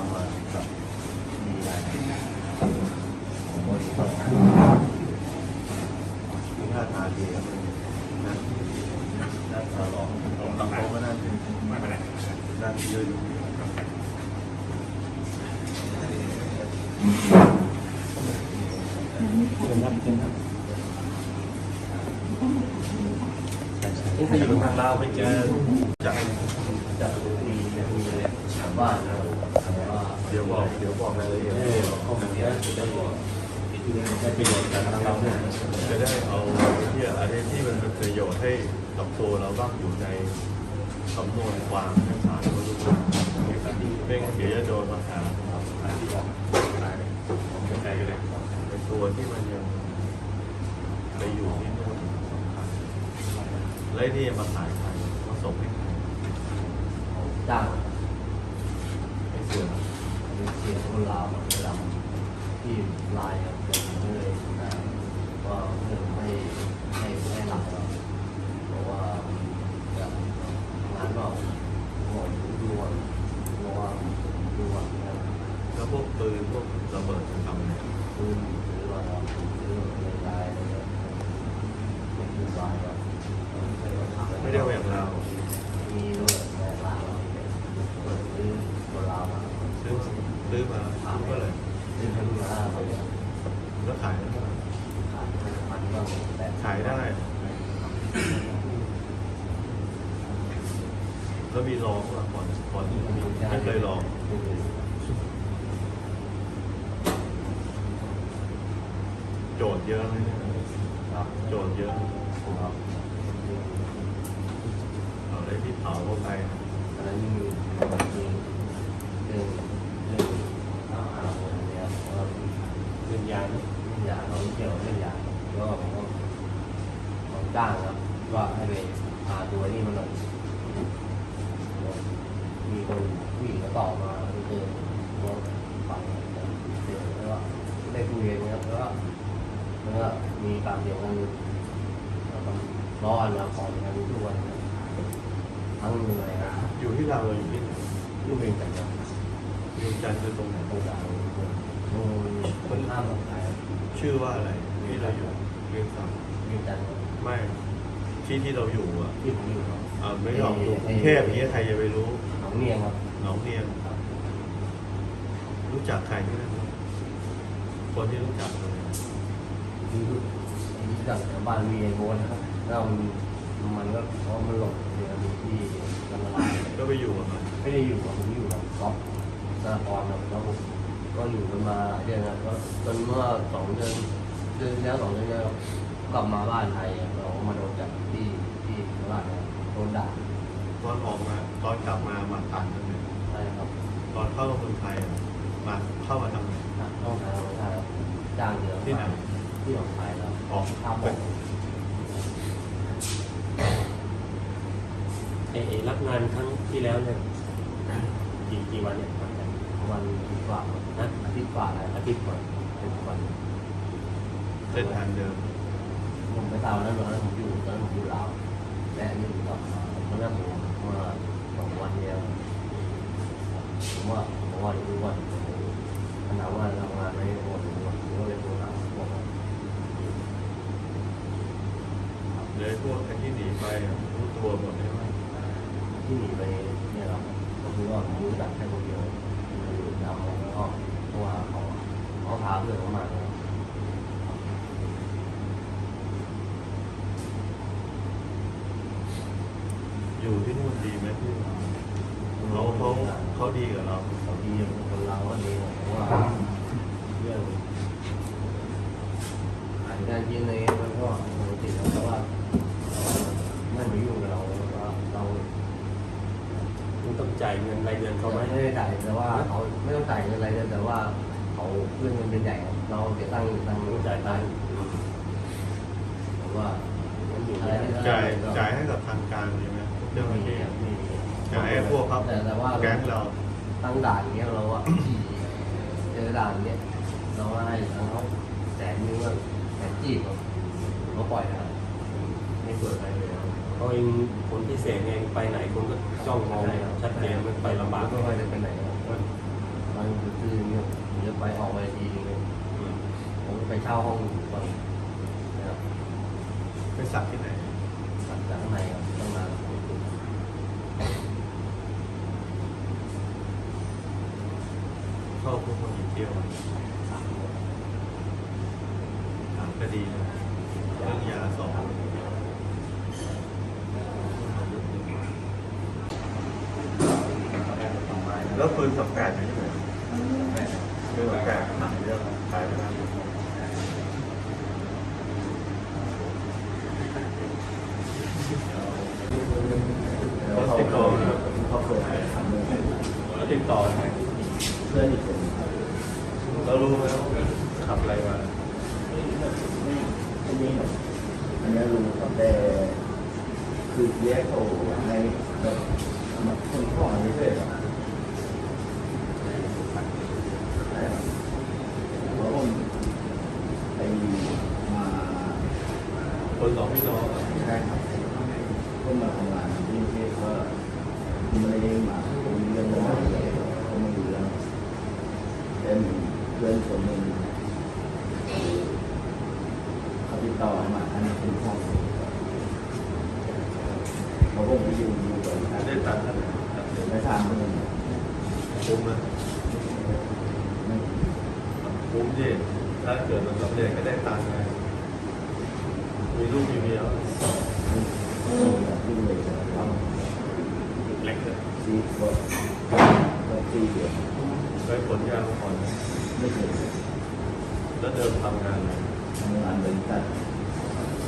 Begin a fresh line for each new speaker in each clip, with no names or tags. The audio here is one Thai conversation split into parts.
ำมาแบบมีอะไรผมบริสุทธิ์
มีท่าทางดีครับนั่นนั่นตลอดตรงตรงก็นั่น
ไม่เป็นไร
นั่นเยืน
นี่ถ้าอยู่ทางลาวไปเจอ เดี๋
ยวบอกเดี๋ยวบอกรายละเอียด
เออข้อมูลนี้จะได้บอกได้ประโยชน์กับทางเราด้วย
จะได้เอาที่อะไรที่มันเป็นประโยชน์ให้กับตัวเราบ้างอยู่ในสำนวนความให้ศาลเขาดูไม่งั้นเดี๋ยวจะโดนมาหาเป็นตัวที่มันยังไปอยู่ที่นู่นและที่มาขายใครมาส่งให้ใคร
จ้าง
ให้เสื่อม
เสียงคนลาวเวลา ที่ลายครับผมเลยนะว่าเพื่อนไม่ให้ให้หลับแล้วเพราะว่าจะงานก็หมดดูวันเพราะว่าดูวันนะ
แล้วพวกปืนพวกระเบิดจะทำไง
ปืนหรือว่าหรือในลายอะไรเงี้ยเป็นปืนลายครับ
ไม่ได้เอาอย่างเรา
มีด้วยแต่ลาวเปิดซื้อคนลาวมา
ซื้อซื้อมาซื้อก็เลย
ซื้อให้ลูกค้าเขาเนี่ย
แล้วขายได้เท่าไหร่
ขายมันก็แต่
ขายได้ แล้วมีลองมาก่อนก่อนที่จะมีไม่เคยลองโจทย์เยอะไหมเนี่ย
ครับ
โจทย์เยอะ
ครับ
เอาได้ที่เผาเข้าไป
อันนั้นมีมีเรื่องเรื่องอาหารเนี่ยว่า
เรื่องยา
เรื่องยาเราเกี่ยวเรื่องยาก็ผมก็ผมจ้างครับว่าให้ไปหาตัวนี่มันหน่อยมีคนผู้หญิงเขาต่อมาไปเจอว่าฝังเจอแล้วก็ได้คุยกันนะครับ แล้วก็แล้วก็มีปากเสียงกันแล้วก็ร้อนมาขอกันทุกวันนะทั้งเหนื่อยนะ
อยู่ที่เราเราอยู่ที่ไหน
ลูกเองแต่ยัง
อยู่จันทร์คือตรงไหน
ตรงกลางโอ้ยคนข้ามของไทย
ชื่อว่าอะไรที่เราอยู่เรียกสั่ง
มีจันทร์
ไม่ที่ที่เราอยู่อะ
ที่ผมอยู่ครับ
อ่าไม่หรอกอยู่กรุงเทพอย่างเงี้ยใครจะไปรู้
หนองเนียงครับ
หนองเนียง
ครับ
รู้จักใครที่นั่นคนที่รู้จักเลย
ที่รู้จักแถวบ้านมีไอ้โบนนะครับแล้วมันมันก็เพราะมันหลบเดี๋ยวมีที่มันละลาย
ก็ไปอยู่กับมัน
ไม่ได้อยู่กับผมอยู่กับก๊อฟสนาพรครับแล้วผมก็อยู่กันมาเดือนนะก็จนเมื่อสองเดือนเดือนที่แล้วสองเดือนแล้วกลับมาบ้านไทยเราก็มาโดนจับที่ที่บ้านนะโดนด่า
ตอนออกมาตอนกลับมามาตันนั่นเอง
ใช่ครับ
ตอนเข้าเมืองไทยอะมาเข้ามาทำไง
ต้องหาไม่ได้ครับจ้างเยอะ
ที่ไหน
ที่ของไทยครับ
ออก
ทำหมด
ไอ้ไอ้รับงานครั้ง ที่แล้วเนี่ยกี่กี่วันเนี่ยวันกัน
วันกว่านะอาทิตย์กว่าแล้ว
อาทิตย์ก่อน
เป็นวัน
เส้นทางเดิม
ผมไปตามนั้นตอนนั้นผมอยู่ตอนนั้นผมอยู่ลาวและอันนี้ผมกลับมาตอนนั้นผมมาสองวันเดียวผมว่าผมว่าดูว่าขนาดว่าทำงานไม่หมดผมก็เลยโทรหาพวก
เลยพวกไอ้ที่หนีไปอะรู้ตัวหมดเลยว่า
ที่หนีไปเนี่ยครับก็คือว่าผมรู้จักแค่คนเดียวคือดำแล้วก็เพราะว่าเขาเขาพาเพื่อนเขามาครับ
อยู่ที่นู่นดีไหมที่เราเขาเขาเขาดีกับเรา
เขาดีคนเราก็ดีเพราะว่าเรื่องอาจจะยินในมันก็ปกติแล้วแต่ว่าไม่มายุ่งกับเราว่าเรา
คุณต้องจ่ายเงินรายเดือน
เขา
เขาไหม
ไม่ได้จ่ายแต่ว่าเขาไม่ต้องจ่ายเงินอะไรเลยแต่ว่าเขาเรื่องเงินเป็นใหญ่ครับเราเสียตังค์ตังค์
ต้งจ่ายตังค์
ผมว่า
อะ
ไรที่
จ่ายจ่ายให้กับทางการใช่ไหมเจ้าหน้าที่
มี
จ่ายให้พวกครับ
แต่แต่ว่า
แก๊งเรา
ตั้งด่านเงี้ยเราอะเจอด่านเงี้ยเราให้ทั้งเขาแสนนึงว่าแสนจีบเขาปล่อยนะไม่เปิดอะไรเลย
เขาเองคนพิเศษเองไปไหนคนก็จ้องมองชัดเจนมันไปลำบาก
ไม่ค่อยได้ไปไหนครับ
มันคือเนี่ยผมจะไปออกไปทีนึงเนี่ย
อืม
ผมไปเช่าห้องอยู่ก่อนนะครับ
ไปสักที่ไหน
หลังจากข้างในครับตั้งนาน
เข้าคุกมากี่เที่ยว
สามเดือน
สามคดีนะเรื่องยาสอง แล้วปืนสับแปดอยู่ที่ไหนปืนสับแปดหายเรื่องหายไปแล้วแล้วติดต่อ
เขาเคยทำเรื่อง
แล้วติดต่อ
เพื่อนอีกคนครับ
แล้วรู้ไหมว่าขับอะไรมา
อันนี้แบบอันนี้รู้ครับแต่คือแยกเขาให้แบบมาคนข้ออันนี้ด้วยครับใช่ครับเพราะผมไปมา
คนสองพี่น้อง
ใช่ครับก็มาทำงานที่กรุงเทพก็ไม่ได้มาผมเรื่องมาเลยก็ไม่รู้เรื่เป็นเพื่อนคนหนึ่งเขาติดต่อมาอันนี้เป็นห้อเขาผมไปอยู่อยู่กับ
ได้ตัดกันตัดเสร็จ
ไม่ทาเมือง
คุ้มไหม
ไม่
คุ้มดิถ้าเกิดมันสำเร็จก็ได้ตังค์ไง มีลูกมีเมีย
เลยจะท
เล็กเลย
ซีก็ก็ซีเดียว
ไปผลยามาก่อน
ไม่เคย
แล้วเดิมทำงานอะไร
ทำงานบริษัท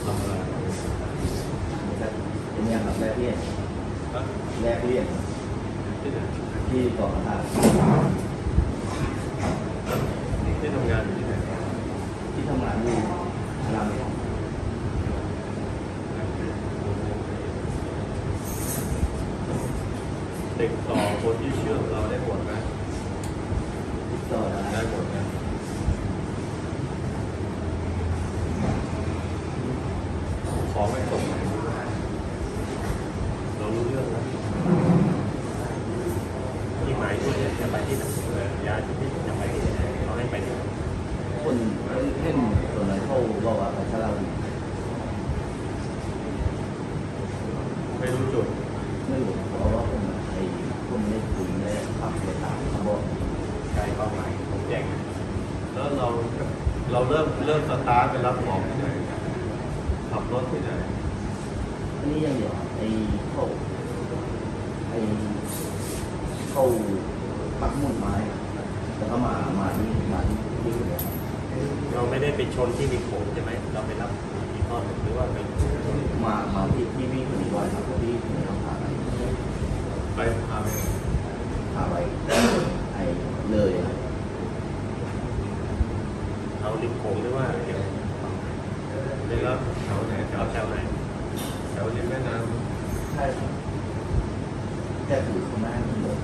ทำอะไร
บริษัทเป็นอย่างแบบแรกเรียนแรกเรียน
ที่ไหน
ที่เกาะท่า
ที่ทำงานอยู่ที่ไหน
ที่ทำงานอยู่รามช่อง
ติดต่อคนที่เชื่อเราได้หมดไหม
ติดต่อได้
ได้หมดนะขอไม่ส่งไหนเรารู้เรื่องนะ
ที่หมายด้วยเนี่ยจะไปที่ไหนเออยาที่จะไปที่ไหนเขาให้ไปที่ไหน
คนเล่นส่วนนั้นเขาบอกว่าเขาชรา
ไม่รู้จุด
ไม่รู้เพราะว่าคนไทยคนไม่คุยและขับไปตามเขาบอก
ใจเป้าหมายผมแจ้ง
แล้ว เราเราเริ่มเริ่มสตาร์ทไปรับของที่ไหนขับรถที่ไหน
อันนี้ยังเดียวไอ้เข้าไอ้เข้าปักมุดไม้แล้วก็มามาที่มาที่ที่เนี่ย
เราไม่ได้ไปชนที่มีโขงใช่ไหมเราไปรับอีกทอดหนึ่งหรือว่าไป
มามาที่ที่พี่คนนี้ไว้ครับที่คนนี้เขาพาไป
ไปพาไป
พาไปไอ้เลยอะ
เอาริมโขงหรือว่าเดี๋ยว
ไปรับแถวไหนแถว
เอาแถวไหน
แถวริมแม่น้
ใช่ครับแต่ถือเขาหน้าที่เลย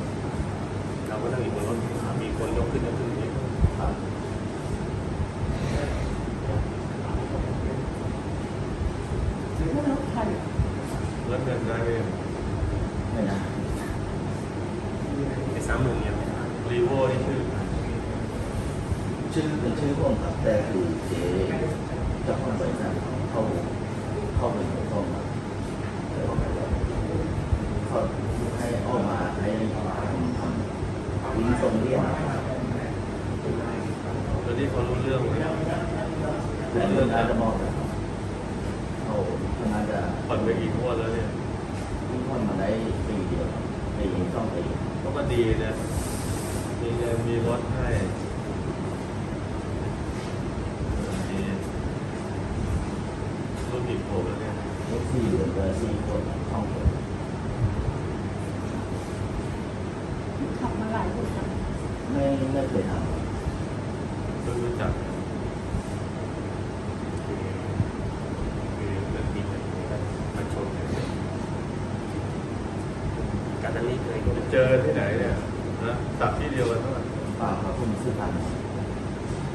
เราก็ต้องอยู่บนรถมีคนยกขึ้นยกขึ้นอย่างนี้
ครับำ
แล้วเงินได้ไหม
ไม่นะ
ไอ้สามหมื่นเนี่ย
รีโวนี่ชื่อ
ชื่อเป็นชื่อผมครับแต่คือเจ๊เจ้าของบริษัทเขาเขาเป็นคนส่งมาแล้วก็เขาให้ออกมาให้ผมทำวิ่งส่งเรียน
แล้วที่เขารู้เรื่องไหม
แต่เรื่องอาจจะมองเขาเขาน่าจะ
ผ่อนไปกี่งวดแล้วเนี่ย
วิ่นมาได้ปีเดียวปีสองปี
ก็ก็ดีนะมีเงินมีรถให้ดีรุ่นอีกโผล่แล้วเนี่ย
เลขสี่เดือนก็สี่คนสองคน
ขับมาหลายคน
ไม่ไม่เคยท
เพิ่งรู้จัก
เจ
อที่ไหนเนี่ยนะตับที่เดียวกันเท่าไหร่
ป่าครับคุณสุพรรณ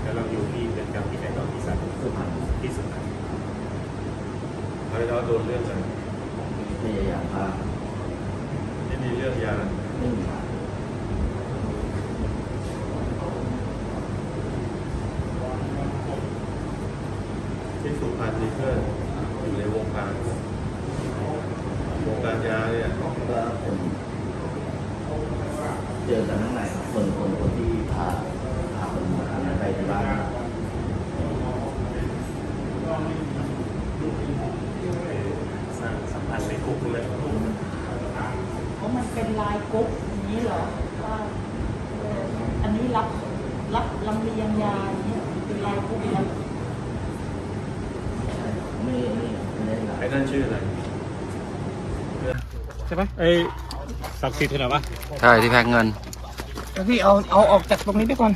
แล้วเราอยู่ที่เรือนจำที่ไหนตอนที่สัตว์
สุพรรณ
ที่สุ
พรรณเราจะโดนเรื่องอะไร
พยายามพา
ไม่มีเรื่องยา
ไม่มีครั
ที่สุพรรณนี่ก็อยู่ในวงการวงการยาเนี่ย
ก็ผม เจอกันข้างในครับคนคนคนที่พาพาคนมาไปที่บ้าน
สร้างสัมพันธ์ในคุกเลย
เพราะมันเป็นลายกรุ๊ปอย่างนี้เหรอว่าอันนี้รับรับลำเลียงยาอย่างนี้เป็นลายกรุ๊ปแล้ว
ไม่ไม่ไม่ได้
ไอ้นั่นชื่ออะไร
ใช่ปะเอ้ ศักดิ์สิทธิ์เหรอวะ
ใช่ที่แพ็กเงิน
พี่เอาเอาออกจากตรงนี้ไปก่อน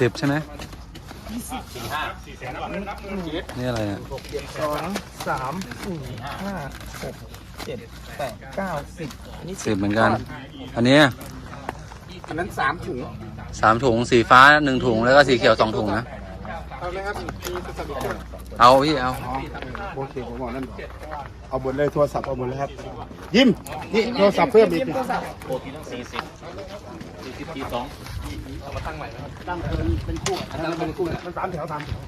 สิบใช่ไหมนี่อะไรเนี่ย
สองสามสี่ห้าหกเจ็ดแปดเก้าสิบอันนี้
สิบเหมือนกัน อันนี้
อันนั้นสามถุง
สามถุงสีฟ้าหนึ่งถุงแล้วก็สีเขียวสองถุงนะ
เอาไหมครับมีโทรศัพท์อีกเครื่อง
เอาพี่เอา
อ๋อโอเคผมบอกนั่นเอาหมดเลยโทรศัพท์เอาหมดเลยครับ ยิ้มนี่โทรศัพท์เพิ่มอีกโทรศัพท์ตั้งเป็นเป็นคู่ตั้งเป็นคู่มันสามแถวสามแถว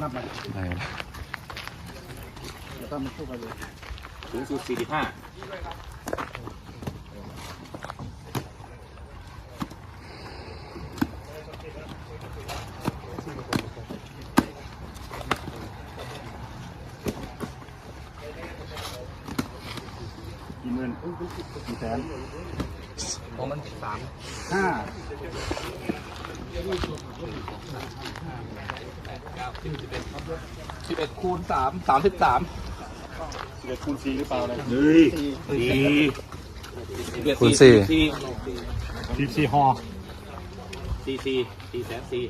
นับมา
ไป
แล้วก็มันคู่กันเลย
สูงสุด45
กี่ กี่แสนของมันสามห้าสิบเอ็ดคูณสามสามสิบสาม
สิบเอ็ดคูณสี่หรือเปล่านะ
เฮ้ยดี
คูณสี่
สี่
ทีซีฮอ
สี่สี่สี่แสนสี่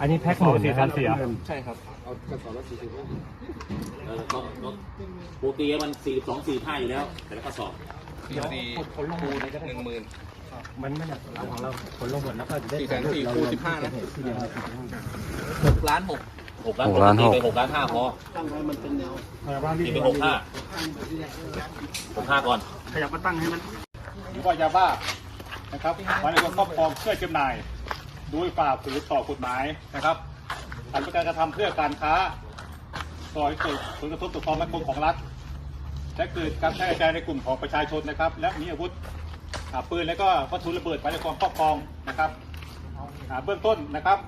อันนี้แพ็คหมดสี่พันสี่อะ
ใช่ครับเอากระสอบละสี่สิบ
เออก็ก็ปกติมันสี่สองสี่ห้าอยู่แล้ว แต่ละกระสอบ
สี่คนลงคูณหนึ่งหมื่น
มันไม่หนักของเราผลลงหมดแล้วก็จะได้
สี่แสนสี่คูณสิบห้านะ
หกล้านหกหกล้าน
หกล้านหก
ตีไปหกล้านห้าพอตีไปหกห้าหกห้าก่อน
หรือว่ายาบ้านะครับไว้ในความครอบครองเพื่อจำหน่ายโดยฝ่าฝืนต่อกฎหมายนะครับอันเป็นการกระทำเพื่อการค้าก่อให้เกิดผลกระทบต่อความมั่นคงของรัฐ และเกิดการแพร่กระจายในกลุ่มของประชาชนนะครับ และมีอาวุธอาปืนและก็วัตถุระเบิดไว้ในความครอบครองนะครับเบื้องต้นนะครับ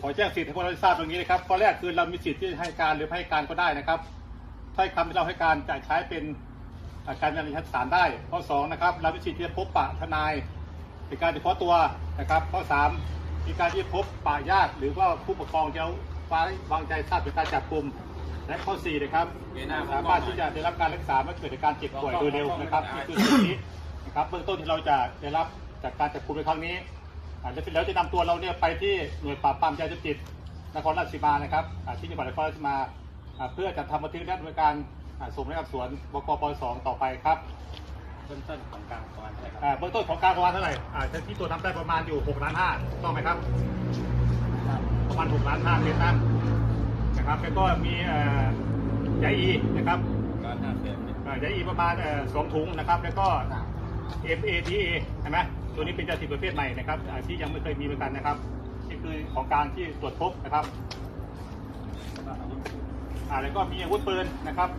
ขอแจ้งสิทธิ์ให้พวกเราทราบตรงนี้นะครับข้อแรกคือเรามีสิทธิ์ที่จะให้การหรือไม่ให้การก็ได้นะครับถ้อยคำที่เราให้การจะใช้เป็นการในชั้นศาลได้ข้อ2นะครับเรามีสิทธิ์ที่จะพบปะทนายเป็นการเฉพาะตัวนะครับข้อ3มีการที่พบปะญาติหรือว่าผู้ปกครองที่เราไว้วางใจทราบเป็นการจับกลุ่ม และข้อ4นะครับสามารถที่จะได้รับการรักษาเมื่อเกิดอาการเจ็บป่วยโดยเร็วนะครับนี่คือสิ่งนี้นะครับเบื้องต้นที่เราจะได้รับจากการจับกลุ่มในครั้งนี้อ่าแล้วเสร็จแล้วจะนำตัวเราเนี่ยไปที่หน่วยปราบปรามยาเสพติดนครราชสีมานะครับอ่าที่จังหวัดนครราชสีมาอ่าเพื่อจะทำบันทึกและดำเนินการอ่าส่งให้กับสวนบกปสองต่อไปครับ
เบื้องต้นของกลางประมาณเท่าไหร่ครับ
อ่าเบื้องต้นของกลารประมาณเท่าไหร่อ่าที่ตัวทำได้ประมาณอยู่6ล้านห้าต้องไหมครับ ประมาณ6ล้านห้าเมตรนั่น นะครับ แล้วก็มีเอ่อยาอีนะครับเอ่อยาอีประมาณเอ่อสองถุงนะครับ แล้วก็ FATA ใช่ไหมตัวนี้เป็นยาเสพติดประเภทใหม่นะครับอ่าที่ยังไม่เคยมีเหมือนกันนะครับนี่คือของกลารที่ตรวจพบนะครับอ่าแล้วก็มีอาวุธปืนนะครับ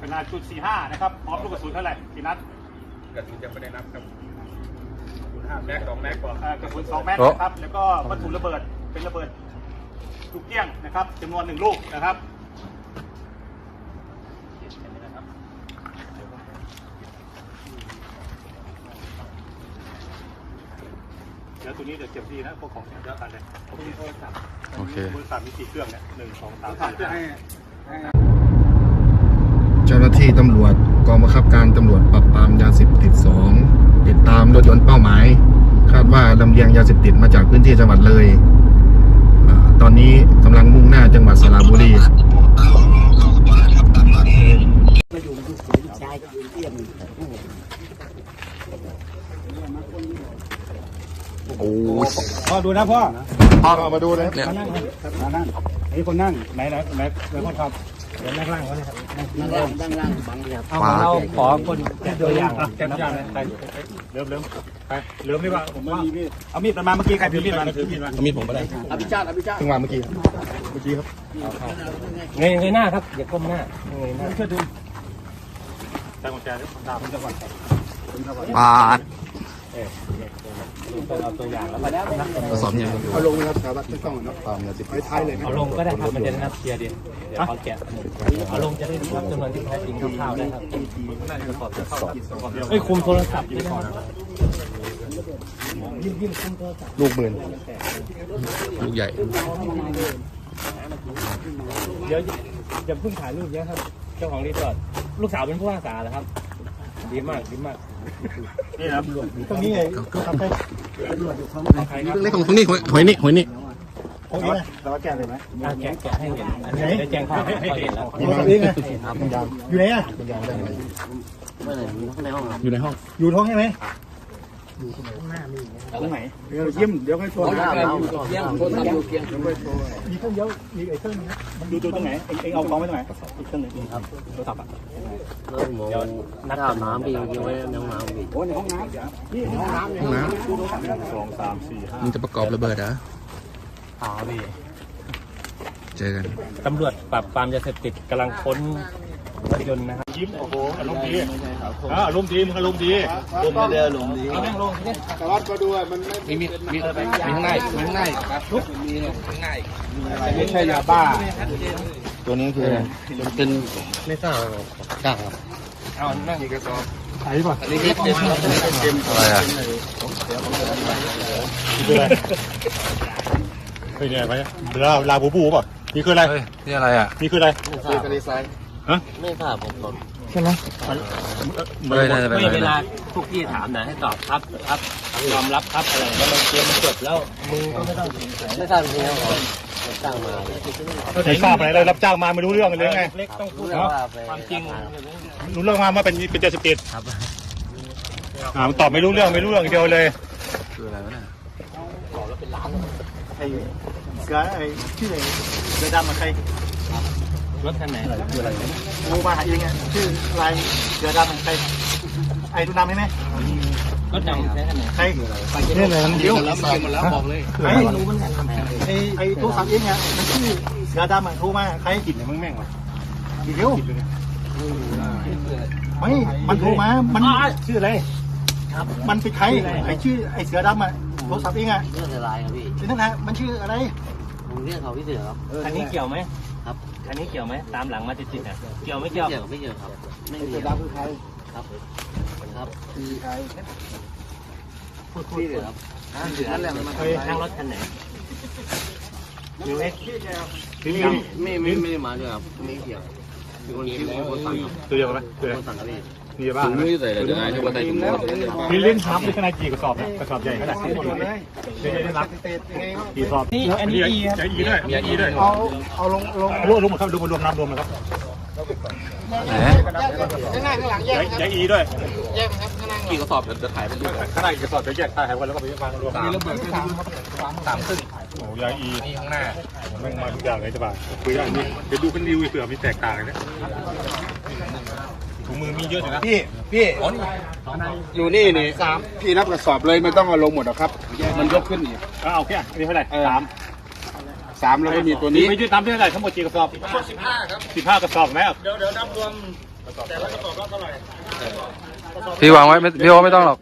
ขนาดจุด45นะครับพร้อมลูกกระสุนเท่าไหร่กี่นัด
กระสุนยังไม่ได้นับครับห้าแม็กสองแม็กก่อน
เอ่อกระสุนสองแม็ก
โอ้
นะครับ แล้วก็วัตถุระเบิดเป็นระเบิด ลูกเกี้ยงนะครับจำนวนหนึ่งลูกนะครับเดี๋ยวตัวนี้เดี๋ยวเก็บดีนะพวกของเดี๋ยวกันเลยผมมีโทรศัพท์
โอเค
โทรศัพท์มีสี่เครื่องเนี่ยหนึ่งสองสามสี่ห้า
เจ้าหน้าที่ตำรวจกองบังคับการตำรวจปราบปรามยาเสพติด2ติดตามรถยนต์เป้าหมาย คาดว่าลำเลียงยาเสพติดมาจากพื้นที่จังหวัดเลยอา ตอนนี้กำลังมุ่งหน้าจังหวัดสระบุรี
โอ้ย
พ่อดูนะพ่อ
พ่อมาดูเลย
เนี่ย
มานั่งมานั่งนี่คนนั่งไหนไหนไหนไหนคนขับ
เดี๋ยวนั่งล่างเขาเลยครับ
นั่งล่างนั่งล่างบังเนี่ย
เอาของเราขอคนแก้ตัวอย่าง
แก้ตัวอย่างเลยไปเริ่มเริ่มไปเริ่มดีกว่าผมว่าเอามีดมันมาเมื่อกี้ใครถือมีดมาถือมีดมา
มีดผมก็ได้
อภิชาติอภิชาติ
เพิ่งวางเมื่อกี้เมื่อกี้ครับ
เงยเงยหน้าครับอย่าก้มหน้าเงยหน้า
ช่วยดูใส่กุญแจด้วยตามผมจะก่อน
ปาด
เอาตัวอย่างแล้วมานักัน
ทดสอบยัง
เอาลงนะครับสาวัตรไม่ต้องนะตามยสิบไปท้ายเลยนะ
เอาลงก็ได้ครับมันจะได้นับเคลียร์ดีเดี๋ยวเขาแกะเอาลงจะได้นับจำนวนที่แท้จริงคร่าวๆได้ครับเอ้คุมโทรศัพท์ด้วยนะครับ
ลูกหมื่น
ลูกใหญ่
เดี๋ยวอย่าเพิ่งถ่ายรูปเยอะครับ เจ้าของรีสอร์ทลูกสาวเป็นผู้ว่าสาเหรอครับ ดีมากดีมาก
นี่นะครับตรงนี้ไงทำไป
ของใครครับ
เล็กของตรงนี้หอยหอยนี่หอยนี่
ตรงนี้นะแต่ว่าแก้เลยไหม
อะแกะแกะให้เห็นอันนี้ได้แจ้งข้อหาเขาเห็นแล้ว
อยู่ตรงนี้ไงอยู่ไหนอะ
ไม่ไหนอยู่ข้างในห้องเรา
อยู่ในห้อง
อยู่ท้องใช่ไหม ตรงไหนเดี๋ยวยิ้มเดี๋ยวให้โชว์
ห้องน้ำเราเที่ยงคนทำอยู่เที่ยง
มีเครื่องเดียวมีไอ้เครื่องนึงนะดูดูตรงไหนเองเองเอากองไว้ตรงไหนอีกเครื่องหนึงครับโทรศัพท์อะ
เริ่มมองนักอาบน้ำพี่ยังไม่ในห้องน้ำพี่โอ้ในห้องน้ำนี่ห้องน้ำเนี่ย
ห้องน้
สองสามสี่ห้าำ
มันจะประกอบระเบิดเหรอ
อ๋อพี่
เจอกัน
ตำรวจปราบปรามยาเสพติดกำลังค้น รถยนต์นะครับ
ยิ้มโอ้โหอารมณ์ดีอ่าอารมณ์ดีมึงอารมณ์ดี
ลมเรือลมดี
เอานั่งลงนี่
สารวัตรก็ดูว่ามันไม่
มีมีมีมีข้างในมีข้างในไม่ใช่ยาบ้า ตัวนี้คือ
เป็น
ไม่ทราบกล้าครับ
เอานั่ง
มีกระสอบ
ไอ้ป่ะ
อันนี้เต็ม
อะไรอะ
คืออะไรเฮ้ยเนี่ยไปลาลาบูบูป่ะนี่คืออะไร
เฮ้ยนี่อะไรอะ
นี่คืออะไร
ไม่ทราบไม่ทราบผมผม
ใช่ไหม
เฮ้ยน่าจะเป็น
ไม่
อะไร
เวลา
นะ
พวกพี่ถามนะให้ตอบครับครับยอมรับครับอะไรแล้วมันเกมมันจบแล้วมึงก็ไม่ต้องสงสัย
ไม่ทราบจริงๆครับผมจ้างมา
ไม่ทราบอะไรเลยรับจ้างมาไม่รู้เรื่องเลยไง
เล็กต้องพูด
เรื่องว่าไป
ความจริง
รู้เรื่องมาว่าเป็นเป็นเจสปิด
ครับ
อ่ามันตอบไม่รู้เรื่องไม่รู้เรื่องเดียวเลย
คืออะไรวะเนี่ย
ไอ้เสือไอ้ชื่อไอ้เสือดำมาใคร
รถคันไหน
กูมาหาเองอะชื่อลายเสือดำของใครไอ้ตัวดำใช่ไหม
รถดำใช้คันไหน
ใครนี่เลยมันเดียว
แล้วมาแล้วบอกเลย
ไอ้รู้มันไอ้ไอ้โทรศัพท์เองอะมันชื่อเสือดำอะโทรมาใครกินเนี่ยมึงแม่งวะเดี๋ยวไม่มันโทรมามันชื่ออะไรมันเป็นใครไอ้ชื่อไอ้เสือดำอะโทรศัพท์เองอะ
เรื่องอะไรครับพี่
นั่นนะมันชื่ออะไร
ผมเรียกเขาพี่เสือครับ
คันนี้เกี่ยวไหม
ครับ
คันนี้เกี่ยวไหมตามหลังมาติดๆอะเกี่ยวไม่
ไม่
เกี่ยว
เกี่ยวไม่เกี่ยวครับไม่
ไอ้
เกี่
เสื
ย
อ
ว
ดำคือใคร
ครับครับ
คือใคร
พี่เสือครับพี่เสือนั่นแหละมัน
เคยทางรถคันไหนอยู่ไหม
ไม่ไม่ไม่ได้มาด้วยครับไม่เกี่ยวคือคนที่เป็นคนสั่งครับ
ตัวเดียวกันไหมตัว
คนสั่งครับพี่
มีบ้าง
ไม่ใส่เลยเดี๋ยวไอ้ที่ว่าใส่ถุงมือ
มีลิ้นชับในขนาดกี่กระสอบนี่ยกระสอบใหญ่ขนาดนี้หมดเลยเดี๋ยวจะรับกี่สอบ
นี่อันนี้ E ครับ
อีด้วยมีอีด้วย
เอาเอาลงลง
รวมรวมครับรวมรวมน้ำรวมนะครับ
ไหน
ข้างหน้าข้างหลังแยก
ญ่ใหญ่อีด้วย
แยกครับข้างหน้า
กี่กระสอบเดี๋ยวจะถ่ายไปดู
ข้างหน้ากี่กระสอบจะแยกถ่ายกันแล้วก็ไปวางรวม
มีระเบิดด้วยครับสามครึ่ง
โอ้ใหญ่อี
นี่ข้างหน้า
แม่งมาทุกอย่างเลยจ้ะบ่าคุยกันนี่เดี๋ยวดูกันรีวิวเผื่อมีแตกต่างนะถุง มือมีเยอะอยู่นะ
พี่ พี่ อยู่นี่นี่สามพี่นับกระสอบเลยไม่ต้องเอาลงหมดหรอกครับ มันยกขึ้นอีก
เอาแค่นี้เท่าไหร่สาม
สามแล้วก็มีตัว
นี่
นี้
ไม่ยืดตามที่เท่าไหร่ทั้งหมดกี่กระสอบสิบห้าครับสิบห้ากระสอบไหม
พี่วางไว้ไม่พี่โอไม่ต้องหรอก